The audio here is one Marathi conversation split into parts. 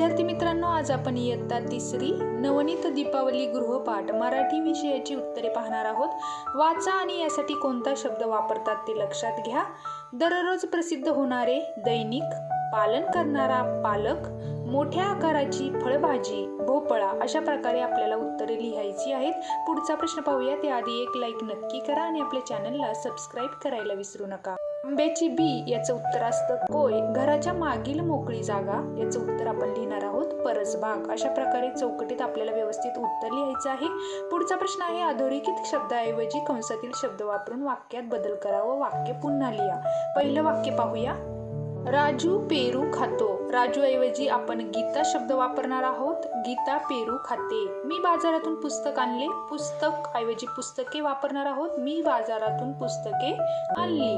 विद्यार्थी मित्रांनो आज आपण इयत्ता तिसरी नवनीत दीपावली गृहपाठ मराठी विषयाची उत्तरे पाहणार आहोत. वाचा आणि यासाठी कोणता शब्द वापरतात ते लक्षात घ्या. दररोज प्रसिद्ध होणारे दैनिक पालन करणारा पालक मोठ्या आकाराची फळभाजी भोपळा अशा प्रकारे आपल्याला उत्तरे लिहायची आहेत. पुढचा प्रश्न पाहूया त्याआधी एक लाईक नक्की करा आणि आपल्या चॅनलला सबस्क्राईब करायला विसरू नका. आंब्याची बी याचं उत्तर असतं. कोय घराच्या मागील मोकळी जागा याचं उत्तर आपण लिहिणार आहोत. परसबाग अशा प्रकारे चौकटीत आपल्याला व्यवस्थित उत्तर लिहायचं आहे. पुढचा प्रश्न आहे अधोरेखित शब्दाऐवजी कंसातील शब्द वापरून वाक्यात बदल करा व वाक्य पुन्हा लिहा. पहिलं वाक्य पाहूया. राजू पेरू खातो. राजू ऐवजी आपण गीता शब्द वापरणार आहोत. गीता पेरू खाते. मी बाजारातून पुस्तक आणले. पुस्तक ऐवजी पुस्तके वापरणार आहोत. मी बाजारातून पुस्तके आणली.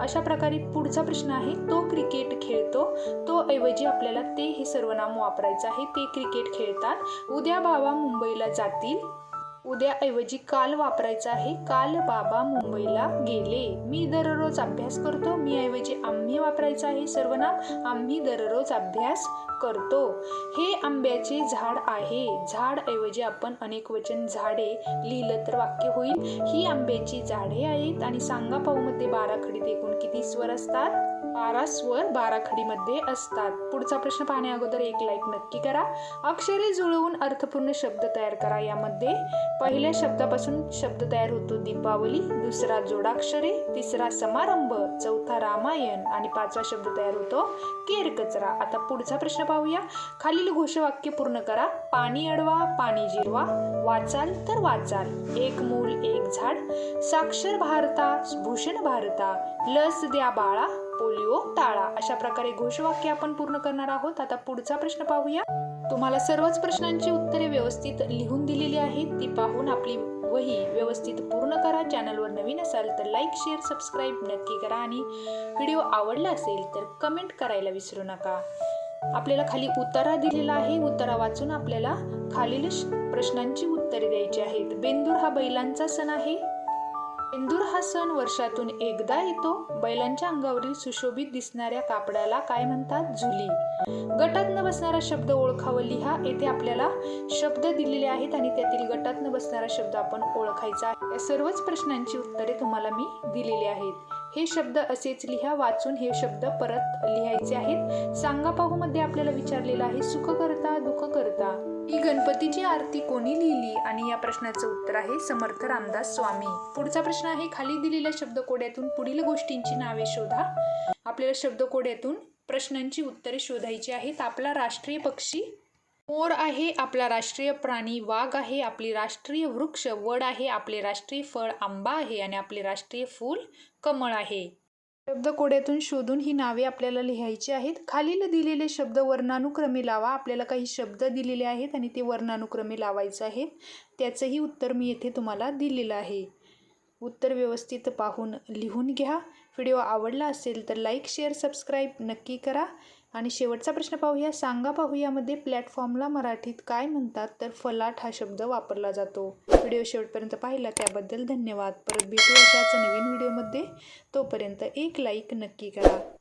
अशा प्रकारे पुढचा प्रश्न आहे. तो क्रिकेट खेळतो. तो ऐवजी आपल्याला ते हे सर्वनाम वापरायचं आहे. ते क्रिकेट खेळतात. उद्या बाबा मुंबईला जातील. उद्या ऐवजी काल वापरायचं आहे. काल बाबा मुंबईला गेले. मी दररोज अभ्यास करतो. मी ऐवजी आम्ही वापरायचं आहे. सर्वनाम आम्ही दररोज अभ्यास करतो. हे आंब्याचे झाड आहे. झाड ऐवजी आपण अनेक वचन झाडे लिहिलं तर वाक्य होईल. ही आंब्याची झाडे आहेत. आणि सांगा पाहू मध्ये बारा खडीत एकूण किती स्वर असतात? बारा स्वर बारा खडीमध्ये असतात. पुढचा प्रश्न पाहण्या अगोदर एक लाईक नक्की करा. अक्षरे जुळवून अर्थपूर्ण शब्द तयार करा. यामध्ये पहिल्या शब्दापासून शब्द तयार होतो. दीपावली दुसरा जोडाक्षरे तिसरा समारंभ चौथा रामायण आणि पाचवा शब्द तयार होतो. केर कचरा. आता पुढचा प्रश्न पाहूया. खालील घोषवाक्य पूर्ण करा. पाणी अडवा पाणी जिरवा. वाचाल तर वाचाल. एक मूल एक झाड. साक्षर भारता भूषण भारता. लस द्या बाळा. पोलिओ टाळा अशा प्रकारे घोषवाक्य आपण पूर्ण करणार आहोत. आता पुढचा प्रश्न पाहूया. तुम्हाला सर्वच प्रश्नांची उत्तरे व्यवस्थित लिहून दिलेली आहेत. ती पाहून आपली वही व्यवस्थित पूर्ण करा. चॅनलवर नवीन असाल तर लाईक शेअर सबस्क्राईब नक्की करा आणि व्हिडिओ आवडला असेल तर कमेंट करायला विसरू नका. आपल्याला खाली उतारा दिलेला आहे. उतारा वाचून आपल्याला खालील श- प्रश्नांची उत्तरे द्यायची आहेत. बेंदूर हा बैलांचा सण आहे. बेंदूर हा सण वर्षातून एकदा येतो. बैलांच्या अंगावरील सुशोभित दिसणाऱ्या कापडाला काय म्हणतात? झुली. गटात न बसणारा शब्द ओळखावं लिहा येथे आपल्याला शब्द दिलेले आहेत आणि त्यातील गटात न बसणारा शब्द आपण ओळखायचा आहे. या सर्वच प्रश्नांची उत्तरे तुम्हाला मी दिलेली आहेत. हे शब्द असेच लिहा वाचून हे शब्द परत लिहायचे आहेत. सांगा पाहू मध्ये आपल्याला विचारलेलं आहे सुख करता दुःख करता ही गणपतीची आरती कोणी लिहिली? आणि या प्रश्नाचं उत्तर आहे समर्थ रामदास स्वामी. पुढचा प्रश्न आहे खाली दिलेल्या शब्दकोड्यातून पुढील गोष्टींची नावे शोधा. आपल्याला शब्दकोड्यातून प्रश्नांची उत्तरे शोधायची आहेत. आपला राष्ट्रीय पक्षी मोर आहे आपला राष्ट्रीय प्राणी वाघ आहे आपली राष्ट्रीय वृक्ष वड आहे आपले राष्ट्रीय फळ आंबा आहे आणि आपले राष्ट्रीय फूल कमळ आहे. शब्दकोड्यातून शोधून ही नावे आपल्याला लिहायची आहेत. खालील दिलेले शब्द वर्णानुक्रमे लावा. आपल्याला काही शब्द दिलेले आहेत आणि ते वर्णानुक्रमे लावायचं आहे त्याचंही उत्तर मी येथे तुम्हाला दिलेलं आहे. उत्तर व्यवस्थित पाहून लिहून घ्या. व्हिडिओ आवडला असेल तर लाईक शेअर सबस्क्राईब नक्की करा. आणि शेवटचा प्रश्न पाहूया. सांगा पाहूयामध्ये प्लॅटफॉर्मला मराठीत काय म्हणतात? तर फलाट हा शब्द वापरला जातो. व्हिडिओ शेवटपर्यंत पाहिला त्याबद्दल धन्यवाद. परत भेटू अशाच नवीन व्हिडिओमध्ये. तोपर्यंत एक लाईक नक्की करा.